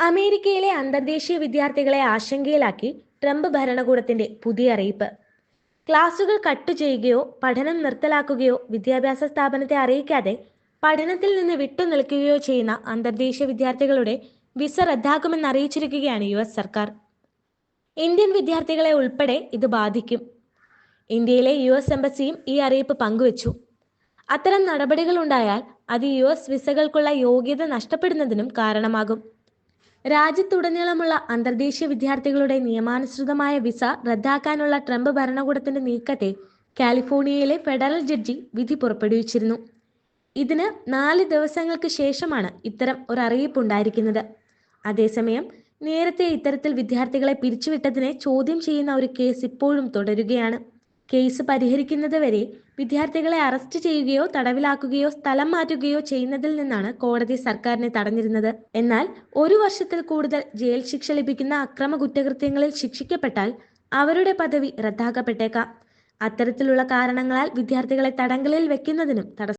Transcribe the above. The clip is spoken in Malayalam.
അമേരിക്കയിലെ അന്തർദേശീയ വിദ്യാർത്ഥികളെ ആശങ്കയിലാക്കി ട്രംപ് ഭരണകൂടത്തിന്റെ പുതിയ അറിയിപ്പ്. ക്ലാസുകൾ കട്ട് ചെയ്യുകയോ പഠനം നിർത്തലാക്കുകയോ വിദ്യാഭ്യാസ സ്ഥാപനത്തെ അറിയിക്കാതെ പഠനത്തിൽ നിന്ന് വിട്ടുനിൽക്കുകയോ ചെയ്യുന്ന അന്തർദേശീയ വിദ്യാർത്ഥികളുടെ വിസ റദ്ദാക്കുമെന്ന് അറിയിച്ചിരിക്കുകയാണ് യു എസ് സർക്കാർ. ഇന്ത്യൻ വിദ്യാർത്ഥികളെ ഉൾപ്പെടെ ഇത് ബാധിക്കും. ഇന്ത്യയിലെ യു എസ് എംബസിയും ഈ അറിയിപ്പ് പങ്കുവച്ചു. അത്തരം നടപടികൾ ഉണ്ടായാൽ അത് യു എസ് വിസകൾക്കുള്ള യോഗ്യത നഷ്ടപ്പെടുന്നതിനും കാരണമാകും. രാജ്യത്തുടനീളമുള്ള അന്തർദേശീയ വിദ്യാർത്ഥികളുടെ നിയമാനുസൃതമായ വിസ റദ്ദാക്കാനുള്ള ട്രംപ് ഭരണകൂടത്തിന്റെ നീക്കത്തെ കാലിഫോർണിയയിലെ ഫെഡറൽ ജഡ്ജി വിധി പുറപ്പെടുവിച്ചിരുന്നു. ഇതിന് നാല് ദിവസങ്ങൾക്ക് ശേഷമാണ് ഇത്തരം ഒരു അറിയിപ്പ് ഉണ്ടായിരിക്കുന്നത് അതേസമയം നേരത്തെ ഇത്തരത്തിൽ വിദ്യാർത്ഥികളെ പിരിച്ചുവിട്ടതിനെ ചോദ്യം ചെയ്യുന്ന ഒരു കേസ് ഇപ്പോഴും തുടരുകയാണ്. കേസ് പരിഹരിക്കുന്നത് വരെ വിദ്യാർത്ഥികളെ അറസ്റ്റ് ചെയ്യുകയോ തടവിലാക്കുകയോ സ്ഥലം മാറ്റുകയോ ചെയ്യുന്നതിൽ നിന്നാണ് കോടതി സർക്കാരിനെ തടഞ്ഞിരുന്നത്. എന്നാൽ ഒരു വർഷത്തിൽ കൂടുതൽ ജയിൽ ശിക്ഷ ലഭിക്കുന്ന അക്രമ കുറ്റകൃത്യങ്ങളിൽ ശിക്ഷിക്കപ്പെട്ടാൽ അവരുടെ പദവി റദ്ദാക്കപ്പെട്ടേക്കാം. അത്തരത്തിലുള്ള കാരണങ്ങളാൽ വിദ്യാർത്ഥികളെ തടങ്കലിൽ വെക്കുന്നതിനും തടസ്സം